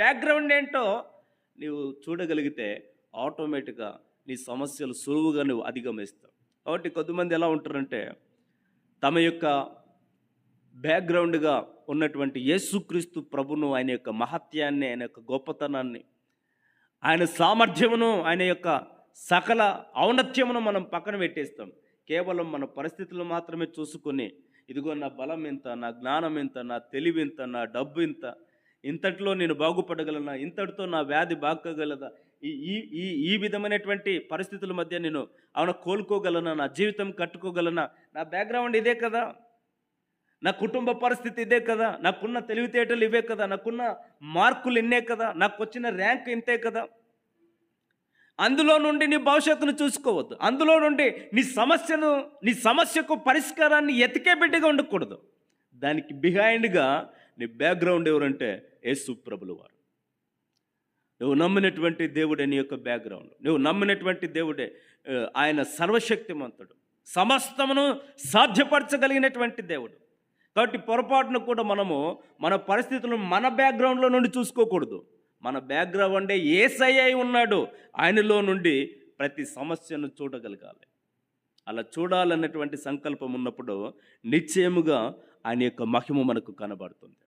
Background ఏంటో నీవు చూడగలిగితే ఆటోమేటిక్గా నీ సమస్యలు సులువుగా నువ్వు అధిగమిస్తావు. కాబట్టి కొద్దిమంది ఎలా ఉంటారంటే తమ యొక్క బ్యాక్గ్రౌండ్గా ఉన్నటువంటి యేసుక్రీస్తు ప్రభును ఆయన యొక్క మహత్యాన్ని ఆయన యొక్క గొప్పతనాన్ని ఆయన సామర్థ్యమును ఆయన యొక్క సకల ఔన్నత్యమును మనం పక్కన పెట్టేస్తాం. కేవలం మన పరిస్థితులు మాత్రమే చూసుకొని ఇదిగో నా బలం ఇంత నా జ్ఞానం ఇంత నా తెలివి ఎంత నా డబ్బు ఇంత ఇంతటిలో నేను బాగుపడగలనా? ఇంతటితో నా వ్యాధి బాగగలదా? ఈ ఈ ఈ ఈ విధమైనటువంటి పరిస్థితుల మధ్య నేను ఆమెను కోలుకోగలనా? నా జీవితం కట్టుకోగలనా? నా బ్యాక్గ్రౌండ్ ఇదే కదా. నా కుటుంబ పరిస్థితి ఇదే కదా. నాకున్న తెలివితేటలు ఇవే కదా. నాకున్న మార్కులు ఇన్నే కదా. నాకు వచ్చిన ర్యాంక్ ఇంతే కదా. అందులో నుండి నీ భవిష్యత్తును చూసుకోవద్దు. అందులో నుండి నీ సమస్యను నీ సమస్యకు పరిష్కారాన్ని ఎతికే బిడ్డగా ఉండకూడదు. దానికి బిహైండ్గా నీ బ్యాక్గ్రౌండ్ ఎవరంటే యేసు ప్రభులు వారు నువ్వు నమ్మినటువంటి దేవుడే నీ యొక్క బ్యాక్గ్రౌండ్ నువ్వు నమ్మినటువంటి దేవుడే ఆయన సర్వశక్తిమంతుడు. సమస్తమును సాధ్యపరచగలిగినటువంటి దేవుడు. కాబట్టి పొరపాటును కూడా మనము మన పరిస్థితులను మన బ్యాక్గ్రౌండ్లో నుండి చూసుకోకూడదు. మన బ్యాక్గ్రౌండే ఏసై అయి ఉన్నాడు. ఆయనలో నుండి ప్రతి సమస్యను చూడగలగాలి. అలా చూడాలన్నటువంటి సంకల్పం ఉన్నప్పుడు నిశ్చయముగా ఆయన యొక్క మహిమ మనకు కనబడుతుంది.